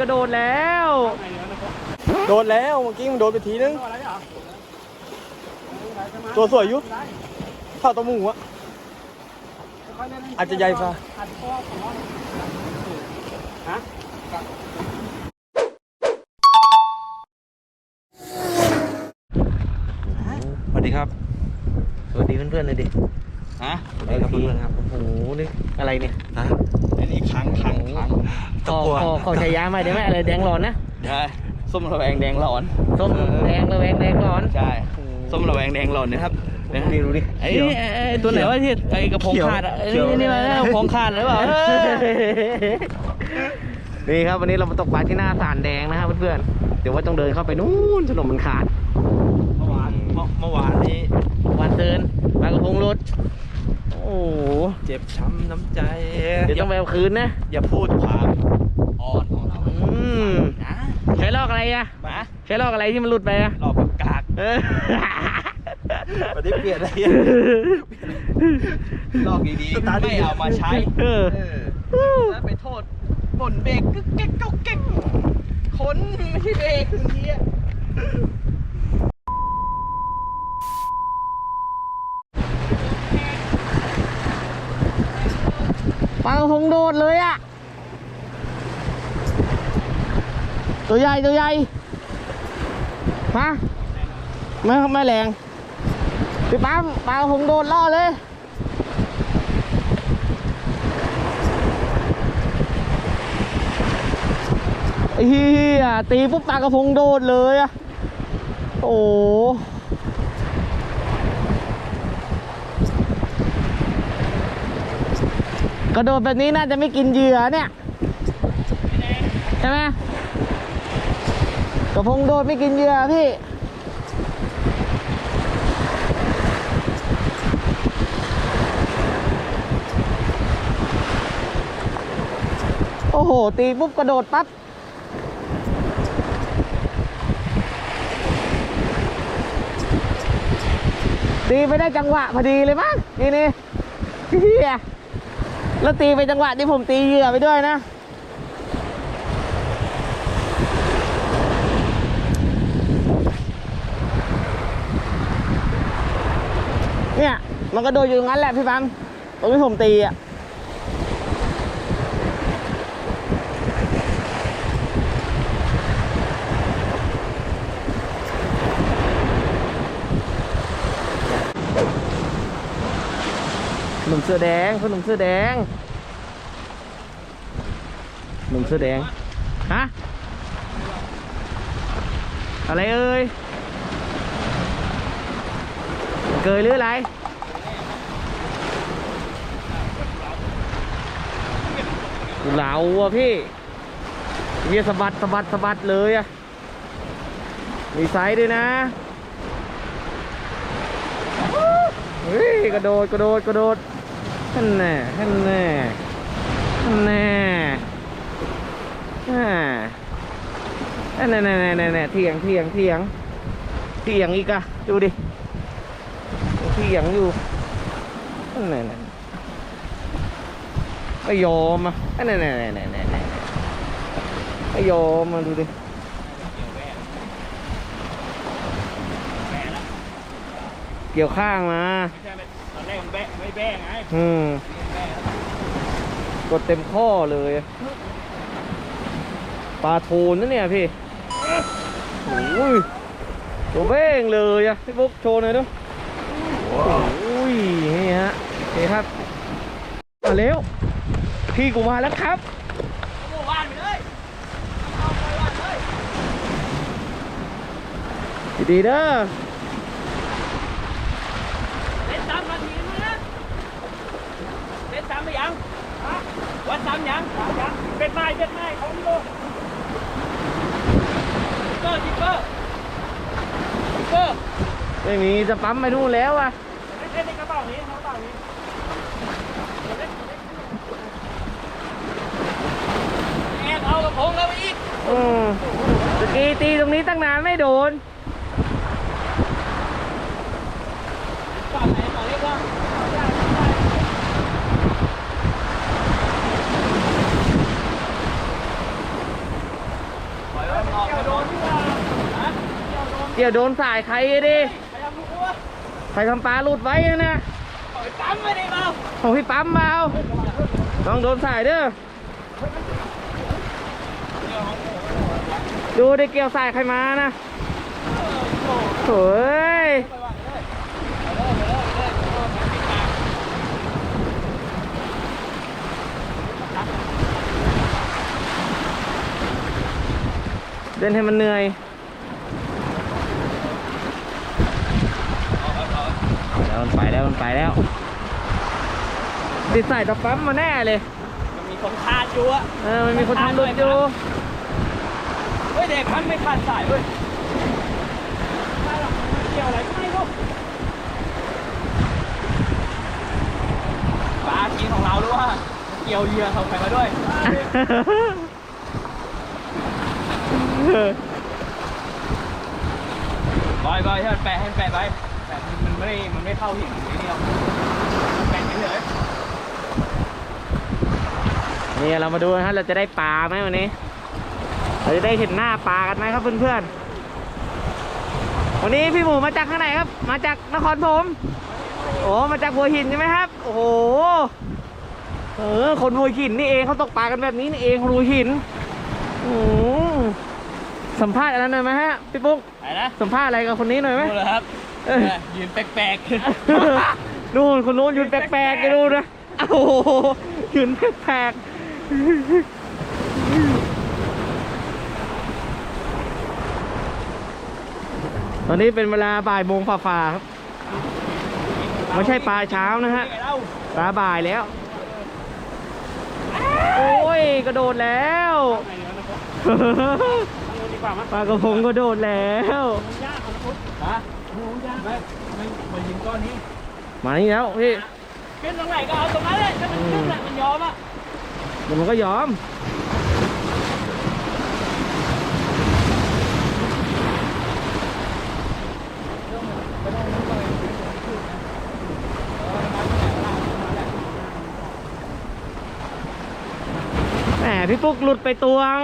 กระโดดแล้ว โดนแล้วเมื่อกี้มันโดนไปทีนึง ตัวสวยอยู่เท่าตัวหมูอะอาจจะใหญ่ฟ้าฮะสวัสดีครับ สวัสดีเพื่อนๆเลยดิ ฮะสวัสดีครับเพื่อนๆครับ โอ้โห นี่อะไรเนี่ยฮะอั นนี้ครั้งครั้งครั้งขอขอขอชายาใหม่ได้ไหมอะไรแดงร้อนนะได้ส้มระแวงแดงร้อนส้มแดงระแวงแดงร้อนใช่ส้มระแวงแดงร้อนนะครับนี่ดูดิไอ้ไอ้ไอ้ตัวไหนวะที่ไอ้กระพงขาดอะไอ้เขียว นี่นี่มาแล้วกระพงขาดหรือเปล่าเออนี่ครับวันนี้เรามาตกปลาที่หน้าสารแดงนะครับเพื่อนๆเดี๋ยวว่าต้องเดินเข้าไปนู่นถนนมันขาดเมื่อวานเมื่อเมื่อวานนี้วันเดินปลากระพงรถโอ้โหเจ็บช้ำน้ำใจเดี๋ยวต้องไปเอาคืนนะ อย่าพูดความอ่อนของเราอืม นะใช้ลอกอะไรอะมาใช้ลอกอะไรที่มันหลุดไปอะหลอกแบบกากเออวันนี้เปลี่ยนอะไรอะหลอกดีๆไม่เอามาใช้เออเออแล้วไปโทษบ่นเบรกกึกเก๊กก๊อกเก๊กคนไม่ใช่เบรกบางทีอะ ปลากระพงโดดเลยอะ ตัวใหญ่ตัวใหญ่ฮะไม่ไม่แรงพี่ปั๊มปลากระพงโดดล่อเลยเฮียตีปุ๊บปลากระพงโดดเลยอะโอ้กระโดดแบบนี้น่าจะไม่กินเหยื่อเนี่ย ใช่ไหม ระพงโดดไม่กินเหยื่อพี่ โอ้โห ตีปุ๊บกระโดดปั๊บตีไปได้จังหวะพอดีเลยมั้งนี่นี่เฮียแล้วตีไปจังหวะที่ผมตีเหยื่อไปด้วยนะ เนี่ย มันก็โดดอยู่ตรงนั้นแหละพี่ปั๊มตรงที่ผมตีอะหนุ่มเสื้อแดงคือหนุ่มเสื้อแดง หนุ่มเสื้อแดง ฮะ อะไรเอ่ย เกยหรืออะไรเหลาอะพี่เวียสะบัดสะบัดสะบัดเลยอะ มีไซส์ด้วยนะเฮ้ยกระโดดกระโดดกระโดดท่านแน่ท่านแน่ท่านแน่อ่าอันแน่แน่แน่แน่แน่เถียงเถียงเถียงเถียงอีกอะดูดิ ถียงอยู่อันแน่แน่ไม่ยอมอะอันแน่แน่แน่แน่แน่แน่ไม่ยอมมาดูดิเกี่ยวข้างมาไม่ใช่ตอนแรกมันแบะไม่แบะไงอืมกดเต็มข้อเลยปลาโทนนะเนี่ยพี่โอ้ยตัวเบ้งเลยอะพี่บุ๊กโชว์หน่อยดู โอ้ยนี่ฮะนี่ครับมาเร็วพี่กูมาแล้วครับโอ้ว่านไปเลยดีๆเด้อเล่นซ้ำนาทีนึงนะเล่นซ้ำไปยังฮะวัดซ้ำยังยังเป็นไม้เป็นไม้ของโลกจิปเปอร์จิปเปอร์จิปเปอร์ไม่มีจะปั๊มไปนู่นแล้วอะเล่นกระเป๋านี้กระเป๋านี้เอาอีกอืตะกี้ตีตรงนี้ตั้งนานไม่โดนเก็เดี๋ยวโดนสายใครดิ ใครทำปลาหลุดไว้อะนะปล่อยปั๊มไม่ได้เปล่าของพี่ปั๊มเปล่าต้องโดนสายเด้อดูได้เกี่ยวสายใครมานะโอ้ยเล่นให้มันเหนื่อย แล้วมันไปแล้วมันไปแล้วติดสายตะปั๊มมาแน่เลยมันมีคนคาดอยู่อะเออมันมีคนทำรถอยู่เฮ้ยเด็กพันไม่ขาดสายเว้ยไม่หรอกมันเกี่ยวอะไรไม่รู้ปลากินของเราหรือว่าเกี่ยวเหยื่อเขาใครมาด้วย บอยบอยให้มันแปะให้มันแปะไปแต่มัน ไม่มันไม่เข้าหินนี่หรอกแปะเฉยนี่เรามาดูนะฮะเราจะได้ปลาไหมวันนี้ เราจะได้เห็นหน้าปลากันไหมครับเพื่อนๆ วันนี้พี่หมูมาจากข้างไหนครับ มาจากนครผมโอ้มาจากหัวหินใช่ไหมครับ โอ้โห เออ คนหัวหินนี่เองเขาตกปลากันแบบนี้นี่เองคนหัวหินอืมสัมภาษณ์อะไรหน่อยไหมฮะพี่ปุ๊กๆอะไรนะสัมภาษณ์อะไรกับคนนี้หน่อยไหมดูเลยครับเออ ยืนแปลกนู่นคนนู้นยืนแปลกๆกันดูนะโอ้โหยืนแปลกๆตอนนี้เป็นเวลาบ่ายโมงฝ่าๆครับๆไม่ใช่ปลาเช้านะฮะเล่าปลาบ่ายแล้ว โอ้ยกระโดดแล้ว ดีกว่ามั้ยปลากระพงก็โดดแล้วยากของพุทธฮะยากไม่ไม่มายิงก้อนนี้ มานี่แล้วพี่ขึ้นตรงไหนก็เอาตรงนั้นเลยถ้ามันขึ้นแหละมันยอมอะเดี๋ยวมันก็ยอมแหมพี่ปุ๊กหลุดไปตวง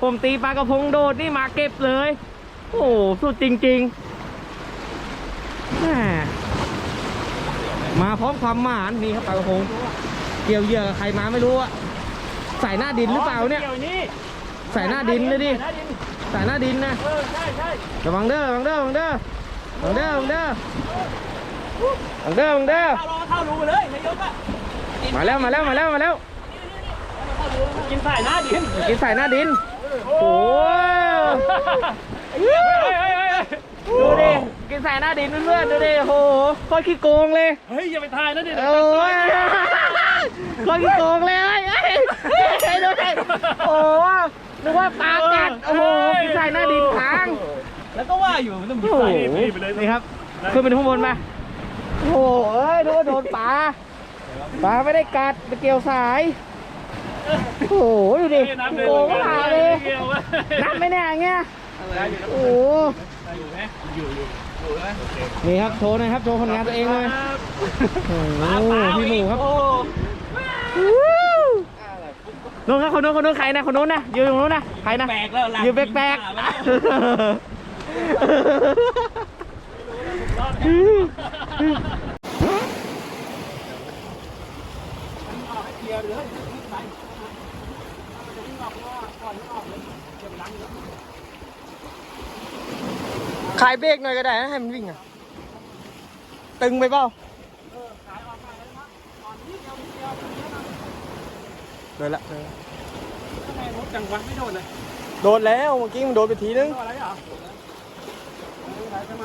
ผมตีปลากระพงโดดนี่มาเก็บเลย โอ้โหสุดจริงๆแหมมาพร้อมความหมานนี่ครับปลากระพง เกี่ยวเหยื่อกับใครมาไม่รู้อะใส่หน้าดินหรือเปล่าเนี่ยกี่ยวนี่ใส่หน้าดินเลยดิหน้าดินใส่หน้าดินนะเออใช่ใช่ระวังเด้อระวังเด้อระวังเด้อระวังเด้อระวังเด้อระวังเด้อระวังเด้อเข้ารอเข้ารูไปเลยนายกอะมาแล้วมาแล้วมาแล้วมาแล้วกินสายหน้าดิน กินใส่หน้าดิน โอ้ยเฮ้ยเฮ้ยเฮ้ยดูดิ กินใส่หน้าดินเพื่อนๆดูดิโอ้โหโคตรขี้โกงเลย เฮ้ย อย่าไปทายนะเดี๋ยวโอ้ยโคตรขี้โกงเลยเอ้ยเอ้ยเอ้ยดูดิโอ้โหนึกว่าปลากัดโอ้โหกินใส่หน้าดินค้าง แล้วก็ว่าอยู่มันต้องมีโอ้โหสายนี่ไปเลยนี่ครับขึ้นไปข้างบนมาโอ้โหเอ้ยดูว่าโดนปลา ปลาไม่ได้กัดไปเกี่ยวสาย โอ้โหดูดิโกงปลาเลยนับไหม่แน่ยอย่างเงี้ยโอ้โหอยู่ไหมอยู่อยู่อยู่ไหมโอเคนี่ครับโชว์หนะครับโชว์ผลงานตัวเองเลยโอ้โหพี่หมูครับนู้นครับคนนู้นคนนู้นใครนะคนนู้นนะยืนตรงนู้นนะใครนะแปลกแล้วหลังยืนแปลก ยิง ขาไปขายเบรกหน่อยก็ได้นะให้มันวิ่งอะ ตึงไปเปล่าเดินละเดินละทำไมรถจังหวะไม่โดนเลยโดนแล้วเมื่อกี้มันโดนไปทีนึง อะไรเหรอ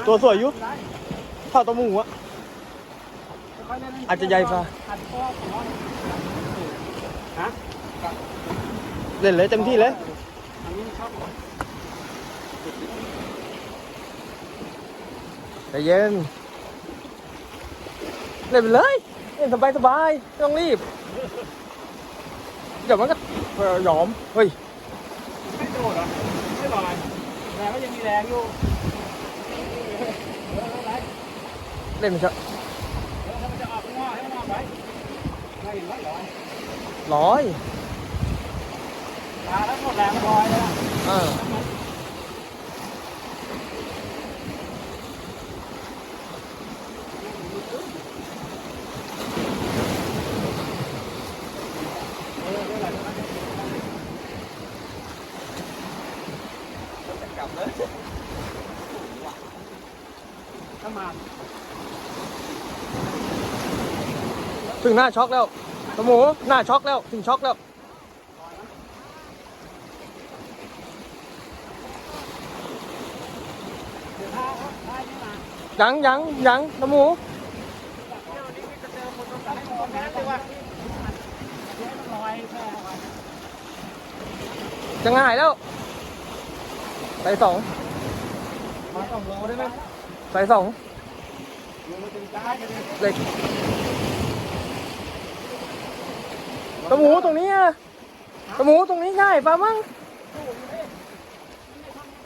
ตัวสวยอยู่เท่าตัวหมูอะอาจจะใหญ่ฟ้าฮะเล่นเลยเต็มที่เลยอันนี้ชอบ ใจเย็นเล่นไปเลยเล่นสบายสบายๆไม่ต้องรีบ เดี๋ยวมันก็เอ่อหยอม เฮ้ย ไม่โดดเหรอไม่ลอยแต่ก็ยังมีแรงอยู่เล่นไปเถอะแล้วถ้ามันจะออกข้างนอกให้มันออกไปไม่เห็นไม่ลอยร้อยตาแล้วหมดแรงมันลอยเลยอะ เออ ประมาณ ถึงหน้าช็อกแล้วสมูหน้าช็อกแล้ว ถึงช็อกแล้ว ยังยังยังสมูจะง่ายแล้วใส่สองมาสองโลได้ไหมใส่สองลงมา ปลาจะหมูตรงนี้อะสมูตรงนี้ง่ายปะมั้ง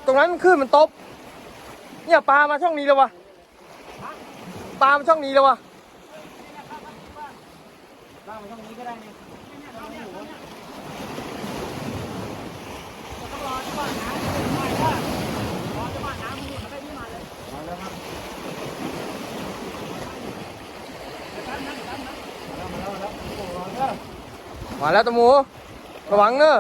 ตรงนั้นขึ้นมันตบ เนี่ยปลามาช่องนี้แล้ววะปลามาช่องนี้แล้ววะปลามาช่องนี้ก็ได้เนี่ยต้องรอจังหวะน้ำไม่ว่ารอจังหวะน้ำมันหยุดแล้วก็นี่มาเลย มาแล้วครับมาแล้วมาแล้วมาแล้วโอ้โหร้อนแล้ว มาแล้วตะหมู ระวังเนอะ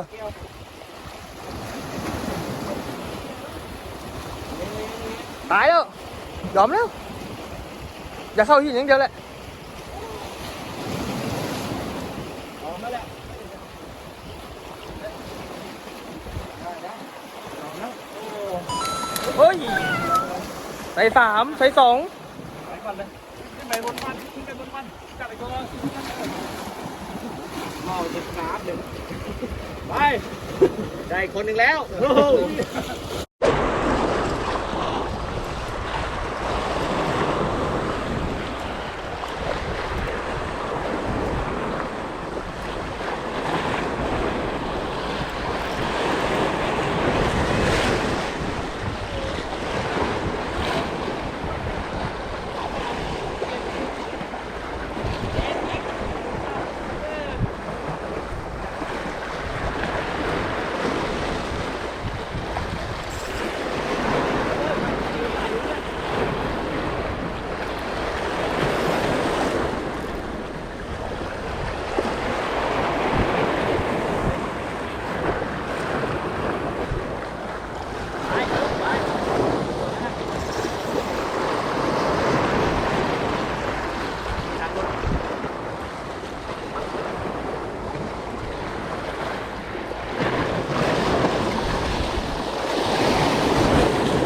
ตายแล้ว ยอมแล้ว อย่าเข้าหินอย่างเดียวแหละเอามาแล้วเฮ้ยใส่สามใส่สองไปก่อนเลยขึ้นไปบนมันขึ้นไปบนมันกลับไปก่ อนเมาจะน้ำเดี๋ยวไป ได้คนหนึ่งแล้ว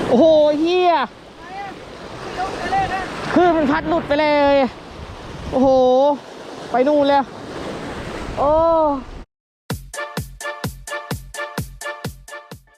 โอ้โหเฮียคือมันพั ดหลุดไปเลย โอ้โห ไปนู่นแล้ว โอ้